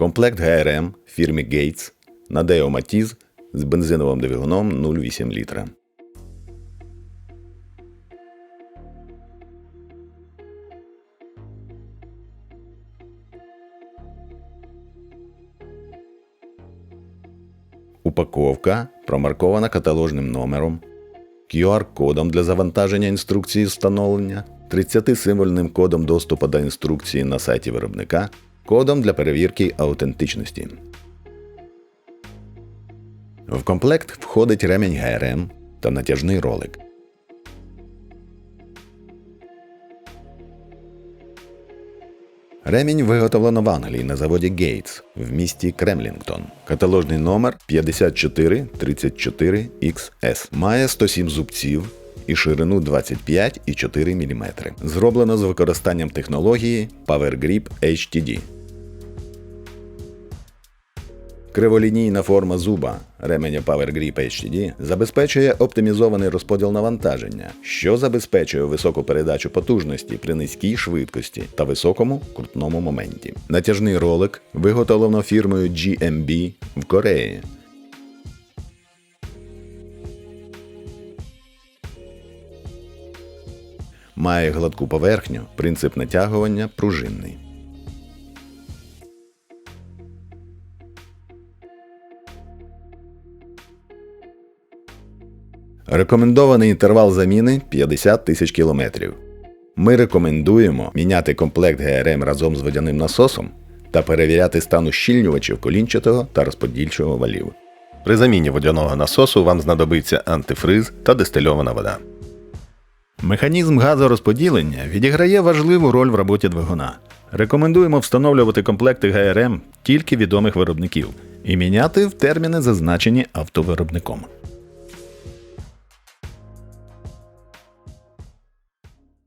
Комплект ГРМ фірмі Gates на Deo Matiz з бензиновим двигуном 0,8 літра. Упаковка промаркована каталожним номером, QR-кодом для завантаження інструкції встановлення, 30-символьним кодом доступу до інструкції на сайті виробника, кодом для перевірки аутентичності. В комплект входить ремінь ГРМ та натяжний ролик. Ремінь виготовлено в Англії на заводі Gates в місті Кремлінгтон. Каталожний номер 5434 XS. Має 107 зубців і ширину 25,4 мм. Зроблено з використанням технології Power Grip HTD. Криволінійна форма зуба ременя Power Grip HTD забезпечує оптимізований розподіл навантаження, що забезпечує високу передачу потужності при низькій швидкості та високому крутному моменті. Натяжний ролик виготовлено фірмою GMB в Кореї. Має гладку поверхню, принцип натягування пружинний. Рекомендований інтервал заміни 50 тисяч кілометрів. Ми рекомендуємо міняти комплект ГРМ разом з водяним насосом та перевіряти стан ущільнювачів колінчатого та розподільчого валів. При заміні водяного насосу вам знадобиться антифриз та дистильована вода. Механізм газорозподілення відіграє важливу роль в роботі двигуна. Рекомендуємо встановлювати комплекти ГРМ тільки відомих виробників і міняти в терміни, зазначені автовиробником.